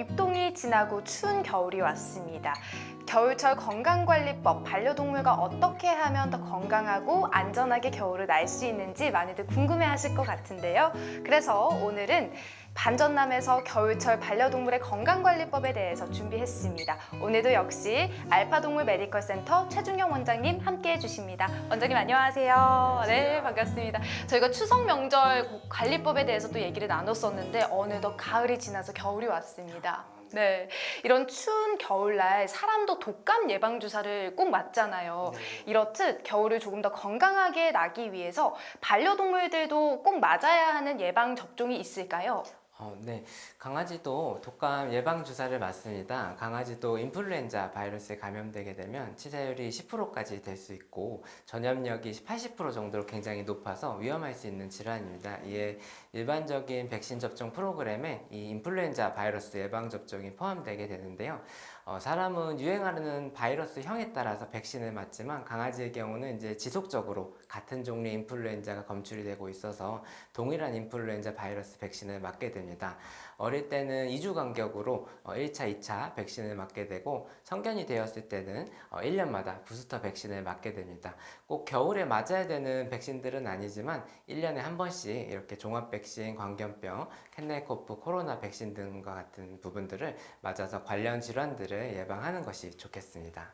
입동 이 지나고 추운 겨울이 왔습니다. 겨울철 건강관리법, 반려동물과 어떻게 하면 더 건강하고 안전하게 겨울을 날 수 있는지 많이들 궁금해 하실 것 같은데요. 그래서 오늘은 반전남에서 겨울철 반려동물의 건강관리법에 대해서 준비했습니다. 오늘도 역시 알파동물 메디컬 센터 최준영 원장님 함께 해주십니다. 원장님 안녕하세요. 네, 반갑습니다. 저희가 추석 명절 관리법에 대해서 또 얘기를 나눴었는데 어느덧 가을이 지나서 겨울이 왔습니다. 네, 이런 추운 겨울날 사람도 독감 예방 주사를 꼭 맞잖아요. 이렇듯 겨울을 조금 더 건강하게 나기 위해서 반려동물들도 꼭 맞아야 하는 예방 접종이 있을까요? 어, 네. 강아지도 독감 예방 주사를 맞습니다. 강아지도 인플루엔자 바이러스에 감염되게 되면 치사율이 10%까지 될 수 있고 전염력이 80% 정도로 굉장히 높아서 위험할 수 있는 질환입니다. 이에 일반적인 백신 접종 프로그램에 이 인플루엔자 바이러스 예방 접종이 포함되게 되는데요. 어, 사람은 유행하는 바이러스형에 따라서 백신을 맞지만 강아지의 경우는 이제 지속적으로 같은 종류의 인플루엔자가 검출이 되고 있어서 동일한 인플루엔자 바이러스 백신을 맞게 됩니다. 어릴 때는 2주 간격으로 어, 1차, 2차 백신을 맞게 되고 성견이 되었을 때는 어, 1년마다 부스터 백신을 맞게 됩니다. 꼭 겨울에 맞아야 되는 백신들은 아니지만 1년에 한 번씩 이렇게 종합 백신, 광견병, 캔넬코프, 코로나 백신 등과 같은 부분들을 맞아서 관련 질환들을 예방하는 것이 좋겠습니다.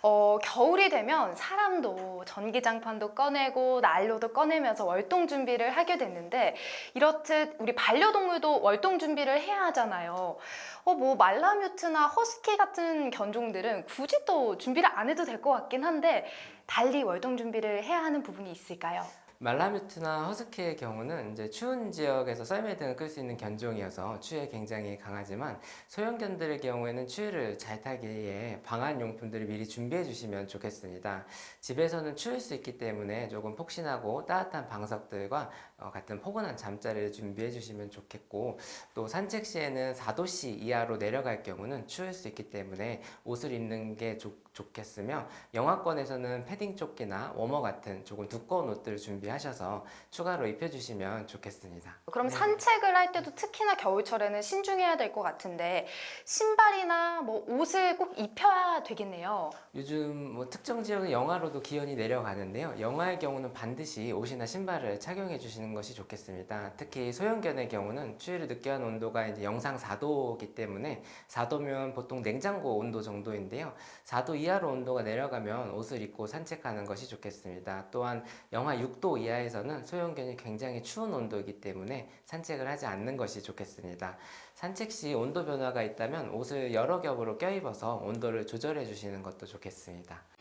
어, 겨울이 되면 사람도 전기장판도 꺼내고 난로도 꺼내면서 월동 준비를 하게 됐는데 이렇듯 우리 반려동물도 월동 준비를 해야 하잖아요. 어, 뭐 말라뮤트나 허스키 같은 견종들은 굳이 또 준비를 안 해도 될 것 같긴 한데 달리 월동 준비를 해야 하는 부분이 있을까요? 말라뮤트나 허스키의 경우는 이제 추운 지역에서 썰매 등을 끌 수 있는 견종이어서 추위에 굉장히 강하지만 소형견들의 경우에는 추위를 잘 타기에 방한 용품들을 미리 준비해 주시면 좋겠습니다. 집에서는 추울 수 있기 때문에 조금 폭신하고 따뜻한 방석들과 어, 같은 포근한 잠자리를 준비해 주시면 좋겠고 또 산책 시에는 4도씨 이하로 내려갈 경우는 추울 수 있기 때문에 옷을 입는 게 좋, 좋겠으며 영하권에서는 패딩 조끼나 워머 같은 조금 두꺼운 옷들을 준비하셔서 추가로 입혀주시면 좋겠습니다. 그럼 네. 산책을 할 때도 특히나 겨울철에는 신중해야 될 것 같은데 신발이나 뭐 옷을 꼭 입혀야 되겠네요. 요즘 뭐 특정 지역의 영하로도 기온이 내려가는데요. 영하의 경우는 반드시 옷이나 신발을 착용해 주시는 것이 좋겠습니다. 특히 소형견의 경우는 추위를 느껴하는 온도가 이제 영상 4도이기 때문에 4도면 보통 냉장고 온도 정도인데요. 4도 이하로 온도가 내려가면 옷을 입고 산책하는 것이 좋겠습니다. 또한 영하 6도 이하에서는 소형견이 굉장히 추운 온도이기 때문에 산책을 하지 않는 것이 좋겠습니다. 산책 시 온도 변화가 있다면 옷을 여러 겹으로 껴입어서 온도를 조절해 주시는 것도 좋겠습니다.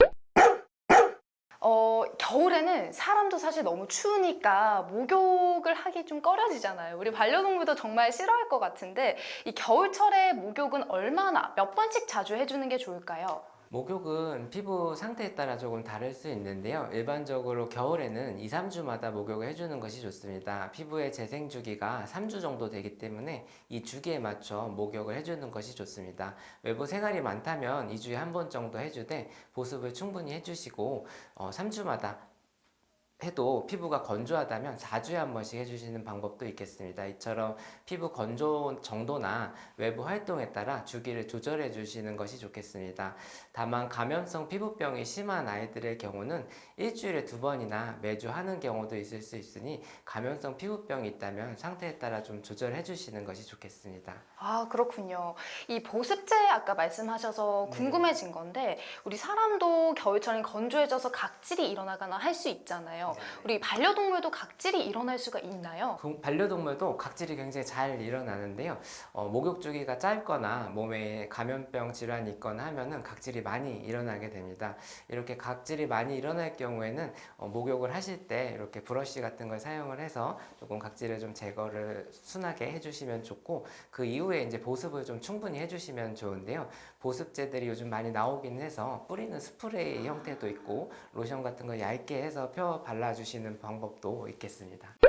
어, 겨울에는 사람도 사실 너무 추우니까 목욕을 하기 좀 꺼려지잖아요. 우리 반려동물도 정말 싫어할 것 같은데 이 겨울철에 목욕은 얼마나 몇 번씩 자주 해주는 게 좋을까요? 목욕은 피부 상태에 따라 조금 다를 수 있는데요. 일반적으로 겨울에는 2, 3주마다 목욕을 해주는 것이 좋습니다. 피부의 재생 주기가 3주 정도 되기 때문에 이 주기에 맞춰 목욕을 해주는 것이 좋습니다. 외부 생활이 많다면 2주에 한 번 정도 해주되 보습을 충분히 해주시고 어, 3주마다 해도 피부가 건조하다면 4주에 한 번씩 해주시는 방법도 있겠습니다. 이처럼 피부 건조 정도나 외부 활동에 따라 주기를 조절해 주시는 것이 좋겠습니다. 다만 감염성 피부병이 심한 아이들의 경우는 일주일에 두 번이나 매주 하는 경우도 있을 수 있으니 감염성 피부병이 있다면 상태에 따라 좀 조절해 주시는 것이 좋겠습니다. 아, 그렇군요. 이 보습제 아까 말씀하셔서 네. 궁금해진 건데 우리 사람도 겨울철엔 건조해져서 각질이 일어나거나 할 수 있잖아요. 우리 반려동물도 각질이 일어날 수가 있나요? 동- 반려동물도 각질이 굉장히 잘 일어나는데요. 어, 목욕 주기가 짧거나 몸에 감염병 질환이 있거나 하면은 각질이 많이 일어나게 됩니다. 이렇게 각질이 많이 일어날 경우에는 어, 목욕을 하실 때 이렇게 브러쉬 같은 걸 사용을 해서 조금 각질을 좀 제거를 순하게 해주시면 좋고 그 이후에 이제 보습을 좀 충분히 해주시면 좋은데요. 보습제들이 요즘 많이 나오긴 해서 뿌리는 스프레이 형태도 있고 로션 같은 거 얇게 해서 펴 발라 주시는 방법도 있겠습니다.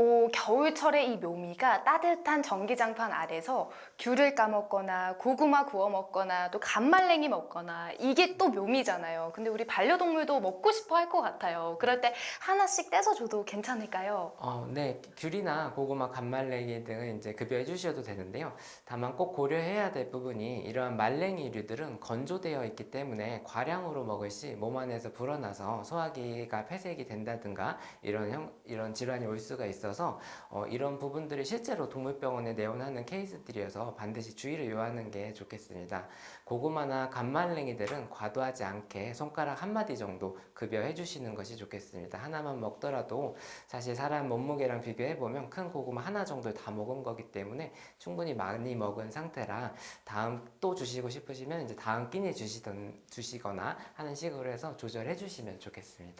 오, 겨울철의 이 묘미가 따뜻한 전기장판 아래서 귤을 까먹거나 고구마 구워 먹거나 또 간말랭이 먹거나 이게 또 묘미잖아요. 근데 우리 반려동물도 먹고 싶어 할 것 같아요. 그럴 때 하나씩 떼서 줘도 괜찮을까요? 어, 네, 귤이나 고구마, 간말랭이 등은 이제 급여해 주셔도 되는데요. 다만 꼭 고려해야 될 부분이 이러한 말랭이류들은 건조되어 있기 때문에 과량으로 먹을 시 몸 안에서 불어나서 소화기가 폐색이 된다든가 이런 형, 이런 질환이 올 수가 있어 서 어, 이런 부분들이 실제로 동물병원에 내원하는 케이스들이어서 반드시 주의를 요하는 게 좋겠습니다. 고구마나 간말랭이들은 과도하지 않게 손가락 한 마디 정도 급여해 주시는 것이 좋겠습니다. 하나만 먹더라도 사실 사람 몸무게랑 비교해 보면 큰 고구마 하나 정도를 다 먹은 거기 때문에 충분히 많이 먹은 상태라 다음 또 주시고 싶으시면 이제 다음 끼니 주시던 주시거나 하는 식으로 해서 조절해 주시면 좋겠습니다.